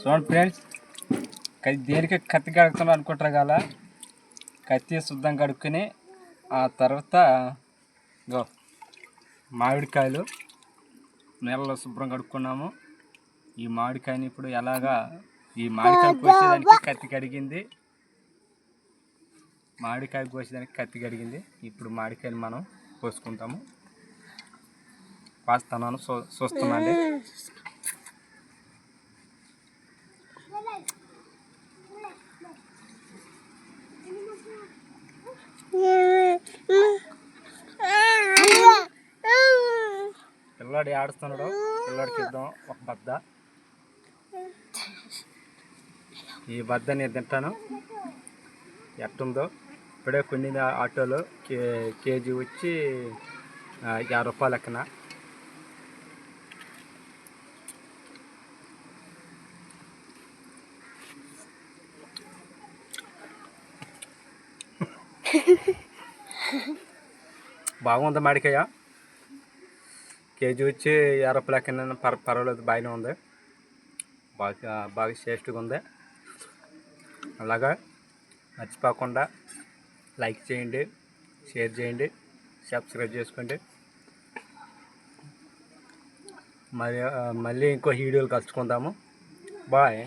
చూడండి ఫ్రెండ్స్ దేనికి కత్తి కడుగుతున్నాం అనుకుంటారు కదా కత్తి శుద్ధం కడుక్కొని ఆ తర్వాత ఇగో మామిడికాయలు నీళ్ళలో శుభ్రం కడుక్కున్నాము. ఈ మామిడికాయని ఇప్పుడు ఎలాగా ఈ మామిడికాయ కోసేదానికి కత్తి కడిగింది. మామిడికాయ కోసేదానికి కత్తి కడిగింది. ఇప్పుడు మామిడికాయని మనం కోసుకుంటాము. కోస్తున్నాను చూ చూస్తున్నాండి పిల్లాడు ఆడుస్తున్నాడు పిల్లాడికి ఇద్దాం ఒక బద్ద. ఈ బద్ద నేను తింటాను. ఎట్టుందో. ఇప్పుడే కొన్ని ఆటోలో. కే కేజీ వచ్చి యాభై రూపాయలు లెక్కన. బాగుంది మాడికాయ? కేజీ వచ్చి యాభై లెక్కన పర్ పర్వాలేదు బాగానే ఉంది. బాగా బాగా టేస్ట్గా ఉంది. అలాగా మర్చిపోకుండా లైక్ చేయండి షేర్ చేయండి సబ్స్క్రైబ్ చేసుకోండి. మరి మళ్ళీ ఇంకో వీడియోలు కలుసుకుందాము. బాయ్.